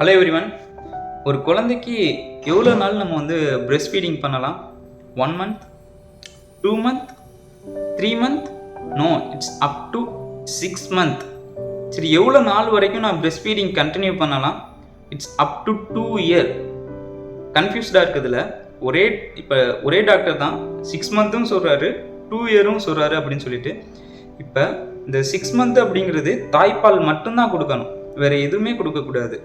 Hello everyone ஒரு குழந்தைக்கு எவ்வளோ நாள் நம்ம வந்து பிரெஸ்ட் ஃபீடிங் பண்ணலாம்? One month two month three month no it's up to six month சரி எவ்வளோ நாள் வரைக்கும் நான் பிரெஸ்ட் ஃபீடிங் கண்டினியூ பண்ணலாம் it's up to two year கன்ஃபியூஸ்டாக இருக்குதுல ஒரே இப்போ ஒரே டாக்டர் தான். சிக்ஸ் மந்த்தும் சொல்கிறாரு டூ இயரும் சொல்கிறாரு அப்படின்னு சொல்லிட்டு. இப்போ இந்த சிக்ஸ் மந்த் அப்படிங்கிறது தாய்ப்பால் மட்டும்தான் கொடுக்கணும். வேறு எதுவுமே கொடுக்கக்கூடாது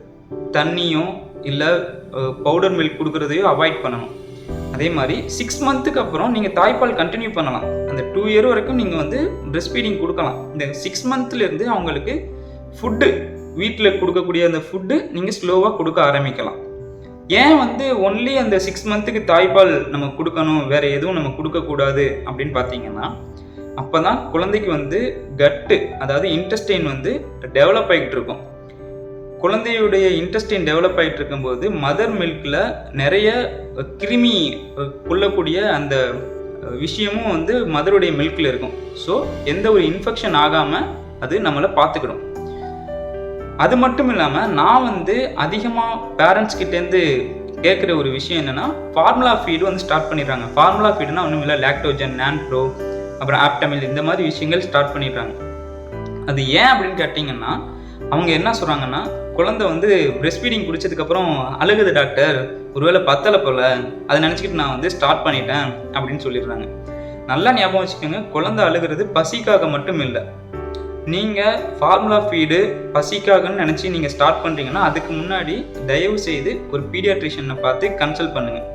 தண்ணியும் இல்லை பவுடர் மில்க் கொடுக்குறதையோ அவாய்ட் பண்ணணும். அதே மாதிரி சிக்ஸ் மந்த்துக்கு அப்புறம் நீங்கள் தாய்ப்பால் கண்டினியூ பண்ணலாம். அந்த டூ இயர் வரைக்கும் நீங்கள் வந்து ப்ரெஸ் ஃபீடிங் கொடுக்கலாம். இந்த சிக்ஸ் மந்த்லேருந்து அவங்களுக்கு ஃபுட்டு வீட்டில் கொடுக்கக்கூடிய அந்த ஃபுட்டு நீங்கள் ஸ்லோவாக கொடுக்க ஆரம்பிக்கலாம். ஏன் வந்து ஒன்லி அந்த சிக்ஸ் மந்த்துக்கு தாய்ப்பால் நம்ம கொடுக்கணும் வேறு எதுவும் நம்ம கொடுக்கக்கூடாது அப்படின்னு பார்த்தீங்கன்னா அப்போ தான் குழந்தைக்கு வந்து கட்டு அதாவது இன்டெஸ்டைன் வந்து டெவலப் ஆகிட்டு இருக்கும். குழந்தையுடைய இன்டெஸ்டைன் டெவலப் ஆகிட்டு இருக்கும்போது மதர் மில்கில் நிறைய கிருமி கொள்ளக்கூடிய அந்த விஷயமும் வந்து மதருடைய மில்கில் இருக்கும். ஸோ எந்த ஒரு இன்ஃபெக்ஷன் ஆகாமல் அது நம்மளை பார்த்துக்கணும் அது மட்டும் இல்லாமல் நான் வந்து அதிகமாக பேரண்ட்ஸ் கிட்டேருந்து கேட்குற ஒரு விஷயம் என்னென்னா ஃபார்முலா ஃபீடு வந்து ஸ்டார்ட் பண்ணிடுறாங்க. ஃபார்முலா ஃபீடுனா ஒன்றும் இல்லை லாக்டோஜன் நான்ப்ரோ அப்புறம் ஆப்டமில் இந்த மாதிரி விஷயங்கள் ஸ்டார்ட் பண்ணிடுறாங்க. அது ஏன் அப்படின்னு கேட்டிங்கன்னா அவங்க என்ன சொல்கிறாங்கன்னா குழந்தை வந்து பிரெஸ்ட் ஃபீடிங் குடிச்சதுக்கப்புறம் அழுகுது டாக்டர் ஒருவேளை பத்தலை போல. அதை நினச்சிக்கிட்டு நான் வந்து ஸ்டார்ட் பண்ணிட்டேன் அப்படின்னு சொல்லிடுறாங்க. நல்லா ஞாபகம் வச்சுக்கோங்க குழந்தை அழுகிறது பசிக்காக மட்டும் இல்லை. நீங்கள் ஃபார்முலா ஃபீடு பசிக்காகன்னு நினச்சி நீங்கள் ஸ்டார்ட் பண்ணுறீங்கன்னா அதுக்கு முன்னாடி தயவு செய்து ஒரு பீடியாட்ரிஷியனை பார்த்து கன்சல்ட் பண்ணுங்கள்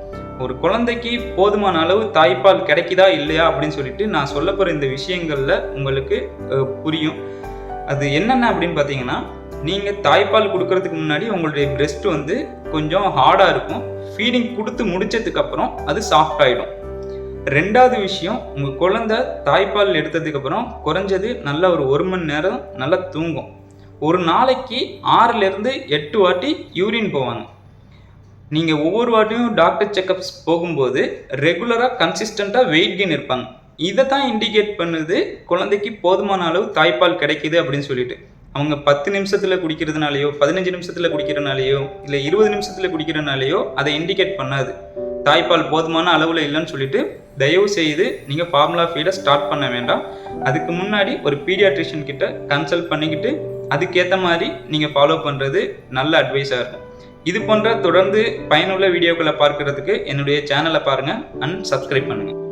ஒரு குழந்தைக்கு போதுமான அளவு தாய்ப்பால் கிடைக்குதா இல்லையா அப்படின்னு சொல்லிட்டு நான் சொல்ல போகிற இந்த விஷயங்களில் உங்களுக்கு புரியும். அது என்னென்ன அப்படின்னு பார்த்தீங்கன்னா நீங்கள் தாய்ப்பால் கொடுக்கறதுக்கு முன்னாடி உங்களுடைய பிரெஸ்ட் வந்து கொஞ்சம் ஹார்டாக இருக்கும். ஃபீடிங் கொடுத்து முடிச்சதுக்கப்புறம் அது சாஃப்ட் ஆகிடும் ரெண்டாவது விஷயம் உங்கள் குழந்தை தாய்ப்பால் எடுத்ததுக்கப்புறம் குறைஞ்சது நல்ல ஒரு ஒரு மணி நேரம் நல்லா தூங்கும். ஒரு நாளைக்கு ஆறுலேருந்து எட்டு வாட்டி யூரின் போவாங்க. நீங்கள் ஒவ்வொரு வாட்டியும் டாக்டர் செக்கப்ஸ் போகும்போது ரெகுலராக கன்சிஸ்டண்ட்டாக வெயிட் கெயின் இருப்பாங்க. இதை தான் இண்டிகேட் பண்ணுது குழந்தைக்கு போதுமான அளவு தாய்ப்பால் கிடைக்குது அப்படின்னு சொல்லிட்டு. அவங்க பத்து நிமிஷத்தில் குடிக்கிறதுனாலையோ பதினஞ்சு நிமிஷத்தில் குடிக்கிறனாலையோ இல்லை இருபது நிமிஷத்தில் குடிக்கிறனாலையோ அதை இண்டிகேட் பண்ணாது. தாய்ப்பால் போதுமான அளவில் இல்லைன்னு சொல்லிட்டு தயவு செய்து நீங்கள் ஃபார்முலா ஃபீடை ஸ்டார்ட் பண்ண வேண்டாம். அதுக்கு முன்னாடி ஒரு பீடியாட்ரிஷியன் கிட்ட கன்சல்ட் பண்ணிக்கிட்டு அதுக்கேற்ற மாதிரி நீங்கள் ஃபாலோ பண்ணுறது நல்ல அட்வைஸாக இருக்கும். இது போன்ற தொடர்ந்து பயனுள்ள வீடியோக்களை பார்க்கறதுக்கு என்னுடைய சேனலை பாருங்கள் அண்ட் சப்ஸ்கிரைப் பண்ணுங்கள்